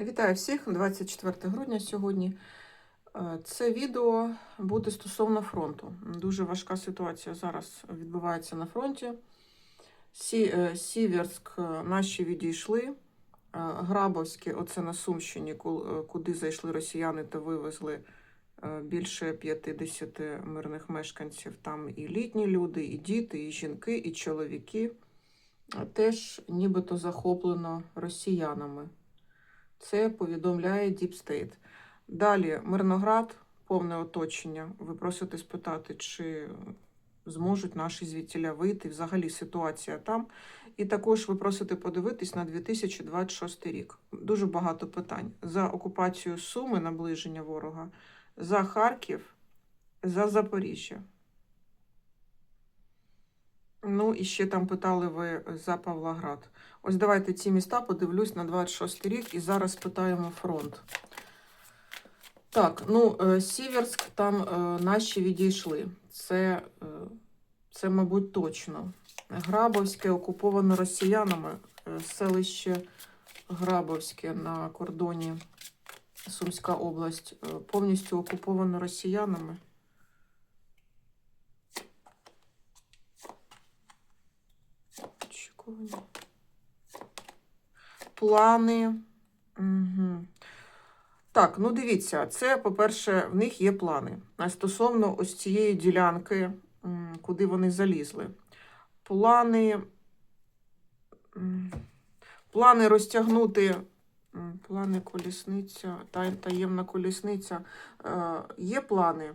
Вітаю всіх 24 грудня сьогодні. Е, Це відео буде стосовно фронту. Дуже важка ситуація зараз відбувається на фронті. Сі, е, Сіверськ е, наші відійшли. Грабовське, оце на Сумщині, куди зайшли росіяни та вивезли більше 50 мирних мешканців. Там і літні люди, і діти, і жінки, і чоловіки. Теж нібито захоплено росіянами. Це повідомляє Deep State. Далі Мирноград, повне оточення. Ви просите спитати, чи зможуть наші звідтіля вийти, взагалі ситуація там. І також ви просите подивитись на 2026 рік. Дуже багато питань. За окупацію Суми, наближення ворога, за Харків, за Запоріжжя. Ну, і ще там питали ви за Павлоград. Ось давайте ці міста подивлюсь на 26 рік і зараз питаємо фронт. Так, ну, е, Сіверськ, там е, наші відійшли. Це, е, це, мабуть, точно. Грабовське окуповано росіянами. Селище Грабовське на кордоні Сумська область повністю окуповано росіянами. Очікування. Плани. Угу. Так, ну дивіться, це, по-перше, в них є плани. А стосовно ось цієї ділянки, куди вони залізли. Плани. Плани розтягнути. Плани колісниця, таємна колісниця. Е, Є плани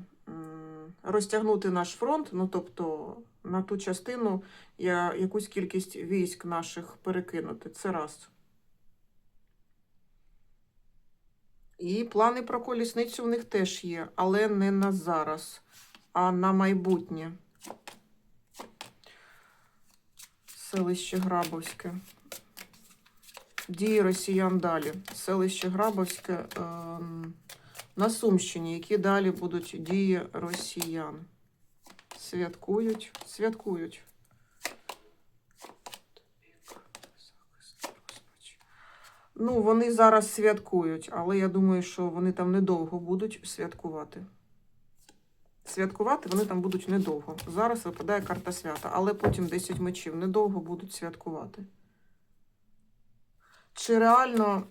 розтягнути наш фронт, ну тобто на ту частину я якусь кількість військ наших перекинути. Це раз. І плани про колісницю в них теж є, але не на зараз, а на майбутнє. Селище Грабовське. Дії росіян далі. Селище Грабовське ем, на Сумщині. Які далі будуть дії росіян? Святкують, святкують. Ну, вони зараз святкують, але я думаю, що вони там недовго будуть святкувати. Святкувати вони там будуть недовго. Зараз випадає карта свята, але потім 10 мечів недовго будуть святкувати. Чи реально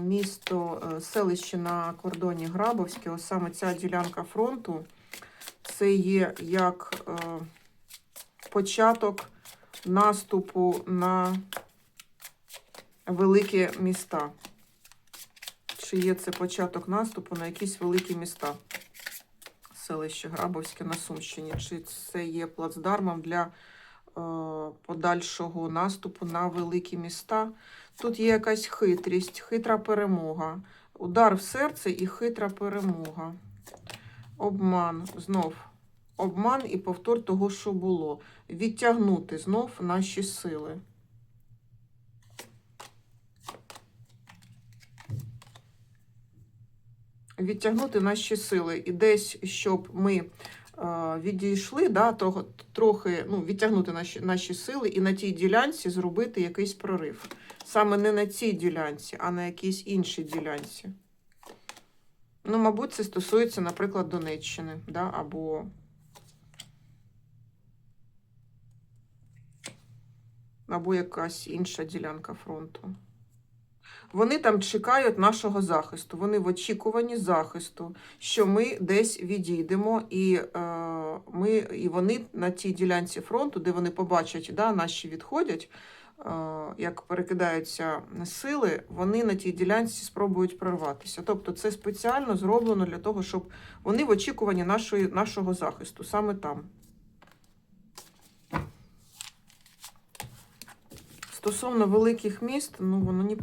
місто, е, селище на кордоні Грабовське, ось саме ця ділянка фронту, це є як е, початок наступу на великі міста. Чи є це початок наступу на якісь великі міста? Селище Грабовське на Сумщині. Чи це є плацдармом для е, подальшого наступу на великі міста? Тут є якась хитрість, хитра перемога. Удар в серце і хитра перемога. Обман. Знов. Обман і повтор того, що було. Відтягнути знов наші сили. Відтягнути наші сили і десь, щоб ми е, відійшли, да, того, трохи ну, відтягнути наші, наші сили і на тій ділянці зробити якийсь прорив. Саме не на цій ділянці, а на якійсь іншій ділянці. Ну, мабуть, це стосується, наприклад, Донеччини, да, або або якась інша ділянка фронту. Вони там чекають нашого захисту. Вони в очікуванні захисту, що ми десь відійдемо, і, е, ми, і вони на тій ділянці фронту, де вони побачать, да, наші відходять, е, як перекидаються сили, вони на тій ділянці спробують прорватися. Тобто це спеціально зроблено для того, щоб вони в очікуванні нашої, нашого захисту, саме там. Стосовно великих міст, ну воно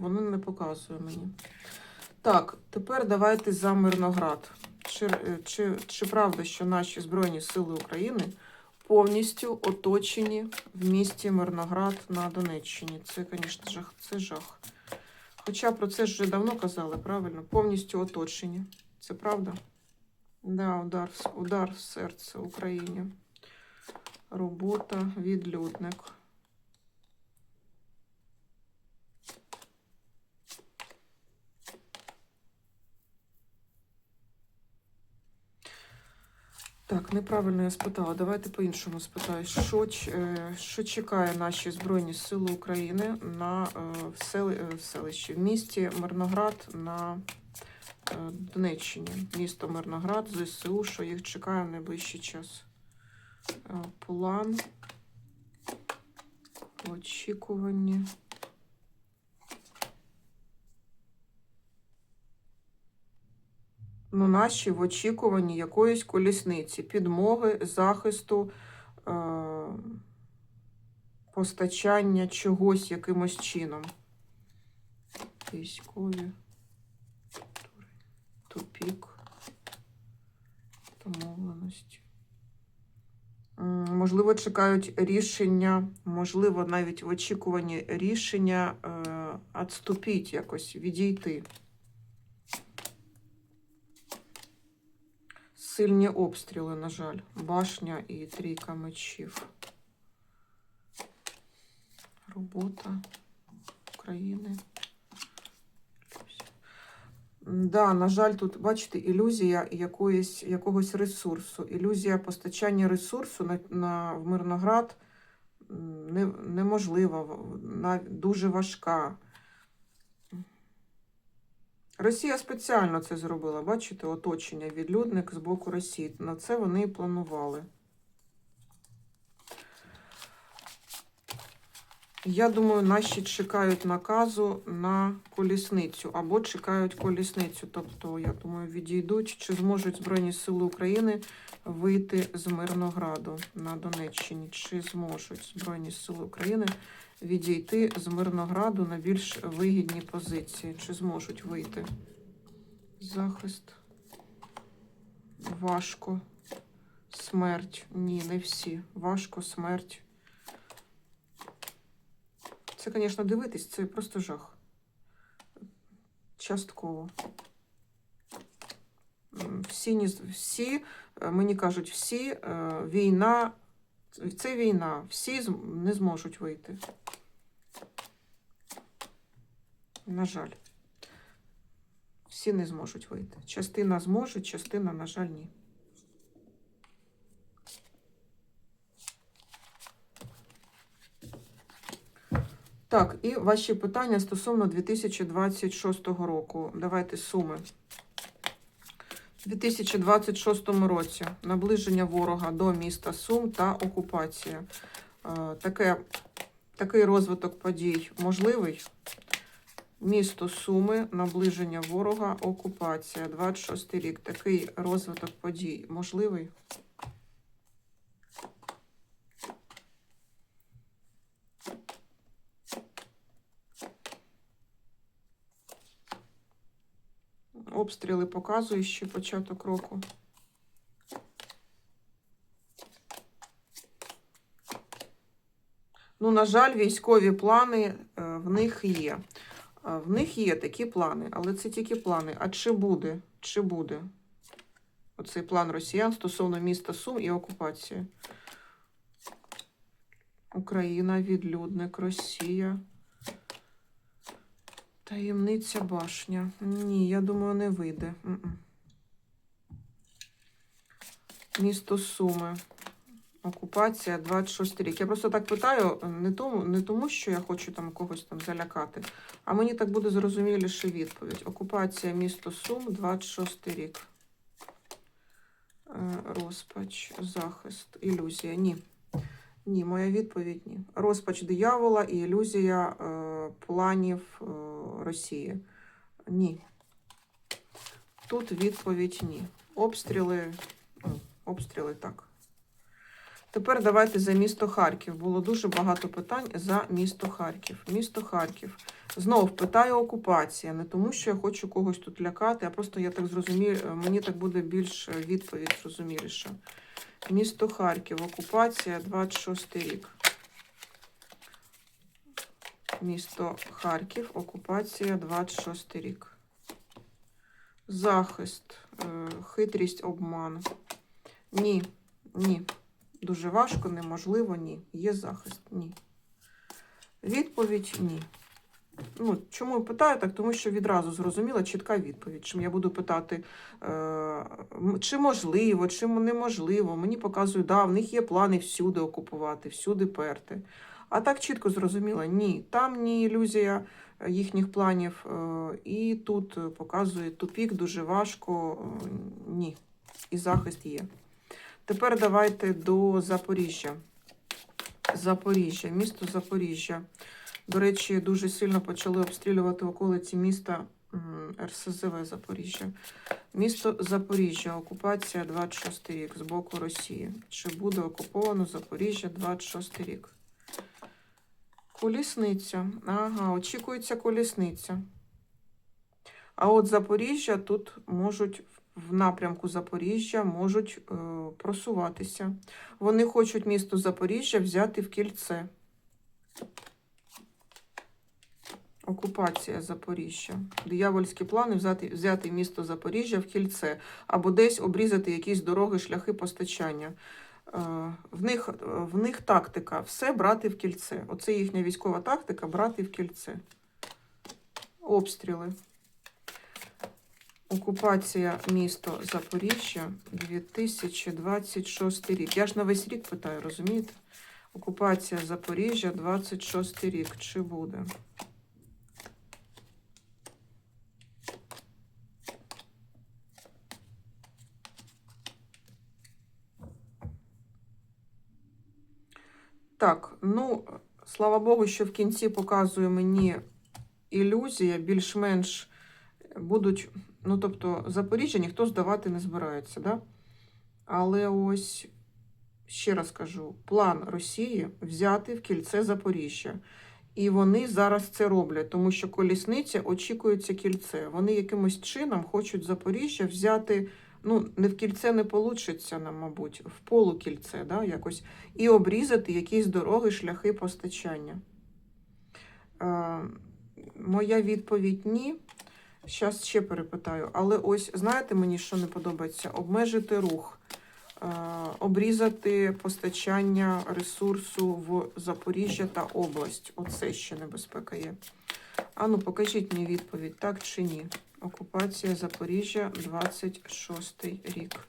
воно, не показує мені. Так, тепер давайте за Мирноград. Чи, чи, чи правда, що наші Збройні Сили України повністю оточені в місті Мирноград на Донеччині? Це, звісно, жах. Це жах. Хоча про це вже давно казали, правильно? Повністю оточені. Це правда? Да, удар, удар в серце Україні. Робота, відлюдник. Так, неправильно я спитала. Давайте по-іншому спитаю. Що, е, що чекає наші Збройні Сили України на е, в, сели, е, в селищі, в місті Мирноград на Донеччині? Місто Мирноград, ЗСУ, що їх чекає в найближчий час? План. в Ну, наші в очікуванні якоїсь колісниці, підмоги, захисту, е- постачання чогось якимось чином. Військові. Тупік. Домовленості. Можливо, чекають рішення, можливо, навіть в очікуванні рішення е, відступіть якось, відійти. Сильні обстріли, на жаль. Башня і трійка мечів. Робота України. Да, на жаль, тут, бачите, ілюзія якоїсь, якогось ресурсу. Ілюзія постачання ресурсу на, на, в Мирноград не, неможлива, дуже важка. Росія спеціально це зробила, бачите, оточення, відлюдник з боку Росії. На це вони і планували. Я думаю, наші чекають наказу на колісницю або чекають колісницю. Тобто, я думаю, відійдуть, чи зможуть Збройні Сили України вийти з Мирнограду на Донеччині, чи зможуть Збройні Сили України відійти з Мирнограду на більш вигідні позиції, чи зможуть вийти. Захист. Важко. Смерть. Ні, не всі. Важко, смерть. Це, звісно, дивитись, це просто жах. Частково. Всі, всі е, мені кажуть, всі е, війна, це війна, всі не зможуть вийти. На жаль. Всі не зможуть вийти. Частина зможе, частина, на жаль, ні. Так, і ваші питання стосовно 2026 року. Давайте суми. У 2026 році наближення ворога до міста Сум та окупація. Е, Таке, такий розвиток подій можливий. Місто Суми, наближення ворога, окупація. 26 рік. Такий розвиток подій можливий. Обстріли показують ще початок року. Ну, на жаль, військові плани е, в них є. В них є такі плани, але це тільки плани. А чи буде? Чи буде оцей план росіян стосовно міста Сум і окупації? Україна, відлюдник, Росія. Таємниця башня. Ні, я думаю, не вийде. Місто Суми. Окупація 26 рік. Я просто так питаю, не тому, не тому, що я хочу там когось там залякати, а мені так буде зрозуміліше відповідь. Окупація місто Сум 26 рік. Е, Розпач, захист, ілюзія. Ні. Ні, моя відповідь ні. Розпач диявола і ілюзія е, планів е, Росії. Ні. Тут відповідь ні. Обстріли, ну, обстріли так. Тепер давайте за місто Харків. Було дуже багато питань за місто Харків. Місто Харків. Знов питаю окупація. Не тому, що я хочу когось тут лякати, а просто я так зрозумію, мені так буде більш е, відповідь зрозуміліша. Місто Харків. Окупація 26 рік. Місто Харків. Окупація 26 рік. Захист. е, Хитрість, обман. Ні. Ні. Дуже важко, неможливо, ні. Є захист, ні. Відповідь ні. Ну, чому я питаю так? Тому що відразу зрозуміла чітка відповідь. Чим я буду питати, е, чи можливо, чи неможливо. Мені показують, да, в них є плани всюди окупувати, всюди перти. А так чітко зрозуміла, ні, там ні ілюзія е, їхніх планів, е, і тут показує тупік, дуже важко, е, ні. І захист є. Тепер давайте до Запоріжжя. Запоріжжя, місто Запоріжжя. До речі, дуже сильно почали обстрілювати околиці міста РСЗВ Запоріжжя. Місто Запоріжжя, окупація 26 рік з боку Росії. Чи буде окуповано Запоріжжя 26 рік? Колісниця. Ага, очікується колісниця. А от Запоріжжя тут можуть в напрямку Запоріжжя можуть е, просуватися. Вони хочуть місто Запоріжжя взяти в кільце. Окупація Запоріжжя. Диявольські плани взяти, взяти місто Запоріжжя в кільце або десь обрізати якісь дороги, шляхи постачання. Е, В них, в них тактика все брати в кільце. Оце їхня військова тактика брати в кільце. Обстріли. Окупація міста Запоріжжя 2026 рік. Я ж на весь рік питаю, розумієте? Окупація Запоріжжя 26 рік. Чи буде? Так, ну, слава Богу, що в кінці показує мені ілюзія, більш-менш будуть, ну, тобто, Запоріжжя ніхто здавати не збирається, да? Але ось, ще раз кажу, план Росії взяти в кільце Запоріжжя. І вони зараз це роблять, тому що колісниця очікується кільце. Вони якимось чином хочуть Запоріжжя взяти, ну, не в кільце не получиться нам, мабуть, в полукільце, да, якось, і обрізати якісь дороги, шляхи постачання. Е, моя відповідь ні. Зараз ще перепитаю. Але ось знаєте мені, що не подобається? Обмежити рух, е, обрізати постачання ресурсу в Запоріжжя та область. Оце ще небезпека є. Ану, покажіть мені відповідь, так чи ні? Окупація Запоріжжя, 26 рік.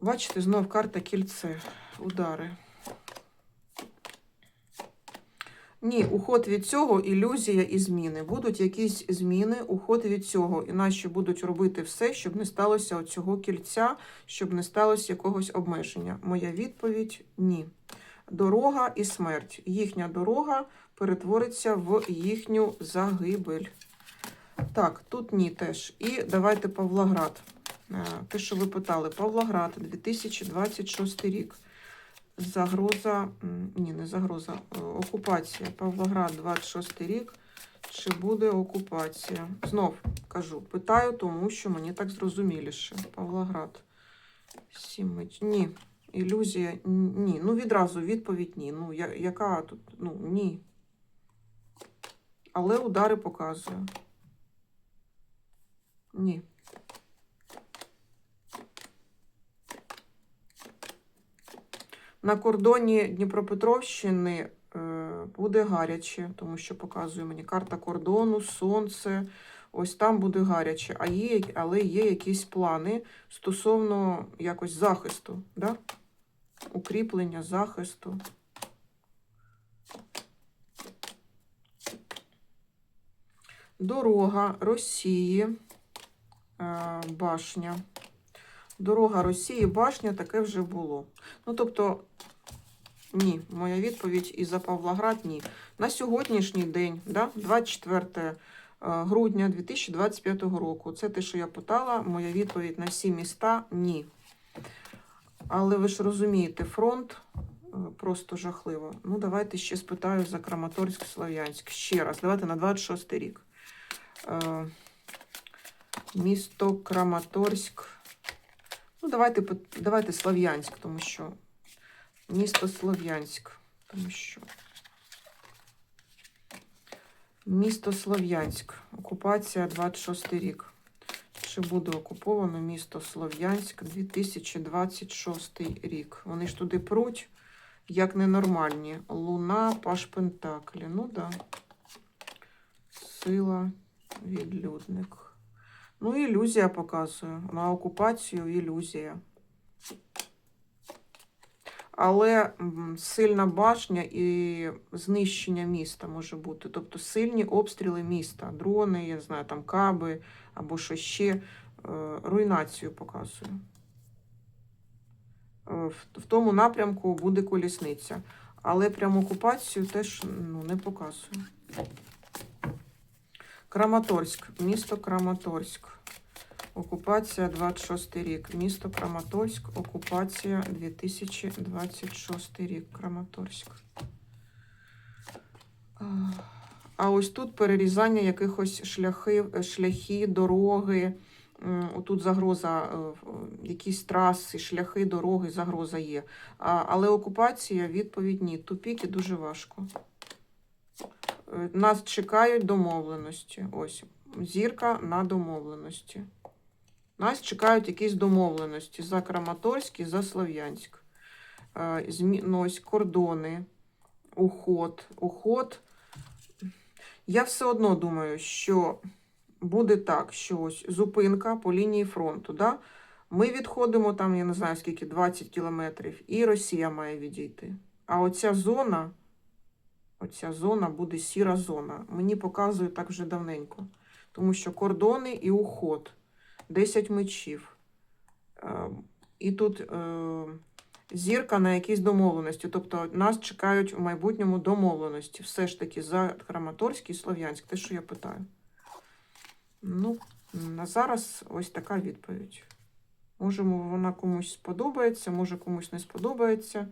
Бачите, знов карта кільце, удари. Ні, уход від цього ілюзія і зміни. Будуть якісь зміни, уход від цього. Іначе будуть робити все, щоб не сталося оцього кільця, щоб не сталося якогось обмеження. Моя відповідь ні. Дорога і смерть. Їхня дорога перетвориться в їхню загибель. Так, тут ні теж. І давайте Павлоград. Е, Те, що ви питали, Павлоград, 2026 рік. Загроза, ні, не загроза, е, окупація. Павлоград, 26 рік. Чи буде окупація? Знов кажу, питаю, тому що мені так зрозуміліше. Павлоград. Сім меч- Ні. Ілюзія. Ні. Ну, відразу відповідь ні. Ну, я, яка тут? Ну, ні. Але удари показує. Ні. На кордоні Дніпропетровщини е, буде гаряче, тому що показує мені карта кордону, сонце. Ось там буде гаряче. А є, але є якісь плани стосовно якось захисту, да? укріплення захисту. Дорога Росії, е, башня. Дорога Росії, башня, таке вже було. Ну, тобто, ні, моя відповідь і за Павлоград ні. На сьогоднішній день, да, 24 е, грудня 2025 року, це те, що я питала, моя відповідь на всі міста ні. Але ви ж розумієте, фронт е, просто жахливо. Ну, давайте ще спитаю за Краматорськ, Слов'янськ. Ще раз, давайте на 26 рік. Е, Місто Краматорськ. Ну, давайте, давайте Слов'янськ, тому що місто Слов'янськ, тому що місто Слов'янськ, окупація 26 рік. Чи буде окуповано місто Слов'янськ 2026 рік? Вони ж туди пруть, як ненормальні. Луна, Паш Пентаклі. Ну да. Сила, відлюдник. Ну, ілюзія показує. На окупацію ілюзія. Але сильна башня і знищення міста може бути. Тобто сильні обстріли міста, дрони, я знаю, там каби або що ще. Е, Руйнацію показує. Е, В, тому напрямку буде колісниця. Але пряму окупацію теж ну, не показує. Краматорськ, місто Краматорськ. Окупація 26 рік. Місто Краматорськ, окупація 2026 рік. Краматорськ. А, ось тут перерізання якихось шляхи, шляхи, дороги. М, Отут загроза, е, якісь траси, шляхи, дороги, загроза є. Але окупація, відповідь ні. Тупік і дуже важко. Е, Нас чекають домовленості. Ось зірка на домовленості. Нас чекають якісь домовленості за Краматорськ і за Слов'янськ. Е, ну, ось кордони, уход, уход. Я все одно думаю, що буде так, що ось зупинка по лінії фронту. Да? Ми відходимо там, я не знаю скільки, 20 кілометрів, і Росія має відійти. А оця зона, оця зона буде сіра зона. Мені показує так вже давненько. Тому що кордони і уход. 10 мечів. Е, І тут е, зірка на якісь домовленості. Тобто нас чекають у майбутньому домовленості. Все ж таки за Краматорськ і Слов'янськ. Те, що я питаю. Ну, на зараз ось така відповідь. Може, вона комусь сподобається, може комусь не сподобається.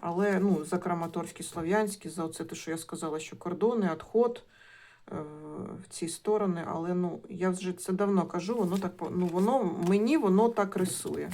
Але ну, за Краматорський, Слов'янський, за оце те, що я сказала, що кордони, відход е, в ці сторони. Але ну, я вже це давно кажу, воно так ну, воно мені воно так рисує.